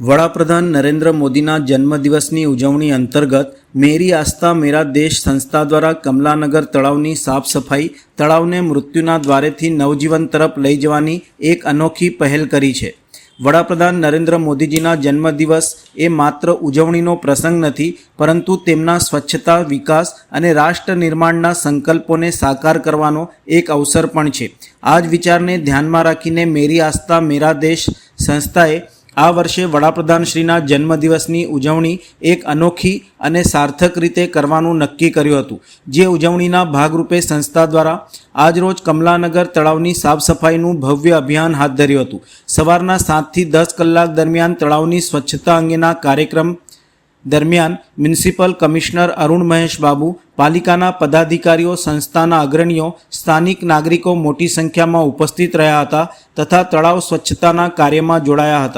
વડાપ્રધાન નરેન્દ્ર મોદીના જન્મદિવસની ઉજવણી અંતર્ગત મેરી આસ્થા મેરા દેશ સંસ્થા દ્વારા કમલાનગર તળાવની સાફ સફાઈ, તળાવને મૃત્યુના દ્વારેથી નવજીવન તરફ લઈ જવાની એક અનોખી પહેલ કરી છે. વડાપ્રધાન નરેન્દ્ર મોદીજીના જન્મદિવસ એ માત્ર ઉજવણીનો પ્રસંગ નથી, પરંતુ તેમના સ્વચ્છતા, વિકાસ અને રાષ્ટ્ર નિર્માણના સંકલ્પોને સાકાર કરવાનો એક અવસર પણ છે. આ જ વિચારને ધ્યાનમાં રાખીને મેરી આસ્થા મેરા દેશ સંસ્થાએ આ વર્ષે વડાપ્રધાનશ્રીના જન્મદિવસની ઉજવણી એક અનોખી અને સાર્થક રીતે કરવાનું નક્કી કર્યું હતું. જે ઉજવણીના ભાગરૂપે સંસ્થા દ્વારા આજરોજ કમલાનગર તળાવની સાફ સફાઈનું ભવ્ય અભિયાન હાથ ધર્યું હતું. સવારના સાતથી દસ કલાક દરમિયાન તળાવની સ્વચ્છતા અંગેના કાર્યક્રમ દરમિયાન મ્યુનિસિપલ કમિશનર અરુણ મહેશ બાબુ, પાલિકાના પદાધિકારીઓ, સંસ્થાના અગ્રણીઓ, સ્થાનિક નાગરિકો મોટી સંખ્યામાં ઉપસ્થિત રહ્યા હતા તથા તળાવ સ્વચ્છતાના કાર્યમાં જોડાયા હતા.